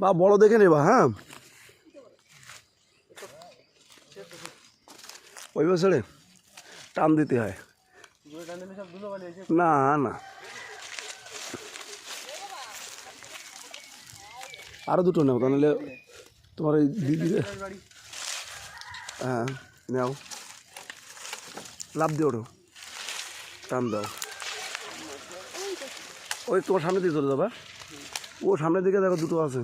বা বড় দেখে নেবা হ্যাঁ? ওই বছরে টান দিতে হয়। না না। আরও দুটো নাও, তাহলে তোমার ওই দিদি হ্যাঁ নাও। লাভ দিয়ে ওঠো। টান দাও। ওই তোমার সামনে দিকে চলে যাবা। ও সামনের দিকে দেখো দুটো আছে।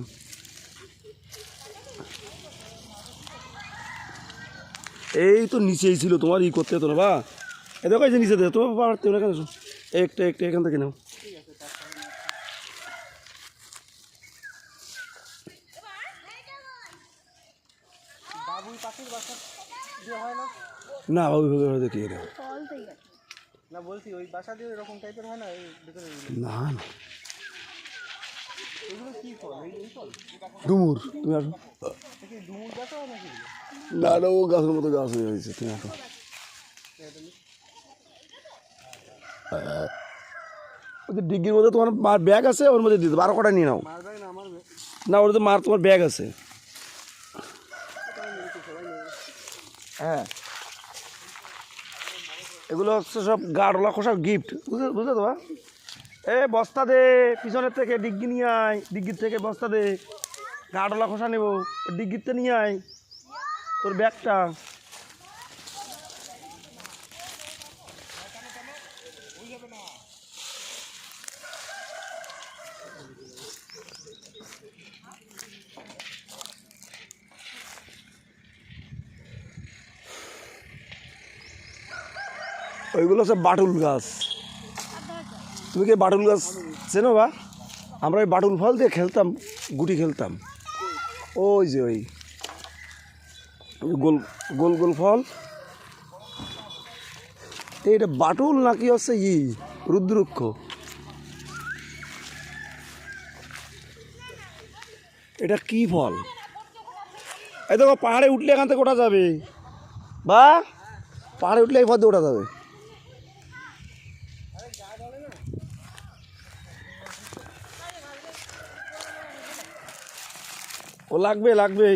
এই তো নিচেই ছিল তোমার ই করতে হতো না বা? এ দেখো এই যে নিচে দেখো তোমার পারতে না কেন একটা একটা এখান থেকে নাও। হয় না হয়তো কি এটা না বলছি ওই বাসা দিয়ে এরকম টাইপের হয় না এই ভিতরে না না। এগুলো কি ফল? এই এই ফল? ডুমুর তুমি আসো। ডুমুর গাছ হয় নাকি? না না ও গাছের মতো গাছ হয়ে গেছে তুমি আসো। ওই ডিগ্রির মধ্যে তোমার মার ব্যাগ আছে ওর মধ্যে দিতে বারো কটা নিয়ে নাও। না ওর তো মার তোমার ব্যাগ আছে। হ্যাঁ। এগুলো হচ্ছে সব গাড়লা খোসার গিফট বুঝলে তো এ, বস্তা দে, পিছনের থেকে ডিগ্গি নিয়ে আয়। ডিগ্গির থেকে বস্তা দে। গাড়লা খোসা নেব। ডিগ্গিতে নিয়ে আয়। তোর ব্যাগটা। ওইগুলো হচ্ছে বাটুল গাছ। তুমি কি বাটুল গাছ চেনো বা? আমরা ওই বাটুল ফল দিয়ে খেলতাম, গুটি খেলতাম। ওই যে ওই গোল গোল গোল ফল। এইটা বাটুল নাকি হচ্ছে ই, রুদ্রুক্ষ? এটা কি ফল? এই দেখো, পাহাড়ে উঠলে এখান থেকে ওঠা যাবে। বা? পাহাড়ে উঠলে এই পথে ওঠা যাবে। ও লাগবে লাগবে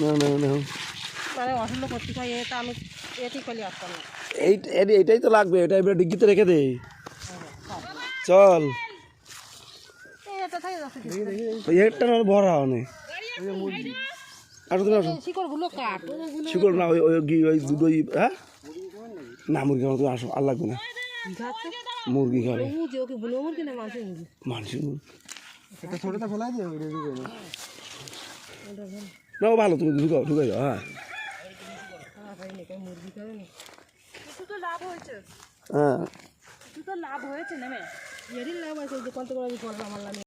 না না না অসুন্দর করতে এটা আমি এটি করলে আসতাম। না এই এই- এটাই তো লাগবে এটা এবার ডিগ্গিতে রেখে দে। চল। এটা না। ভরা অনেক তুমি শিকড় না ওই দুটোই হ্যাঁ? না মুরগি খাবে তুমি আসো আর লাগবে না। মুরগি খাবে। মানুষের মুরগি। না ভালো তুমি ঢুকাও ঢুকাই যাও হ্যাঁ। মুরগি খাবে না তো লাভ হয়েছে। হ্যাঁ লাভ হয়েছে নেমে লাভ আছে কত করে করলাম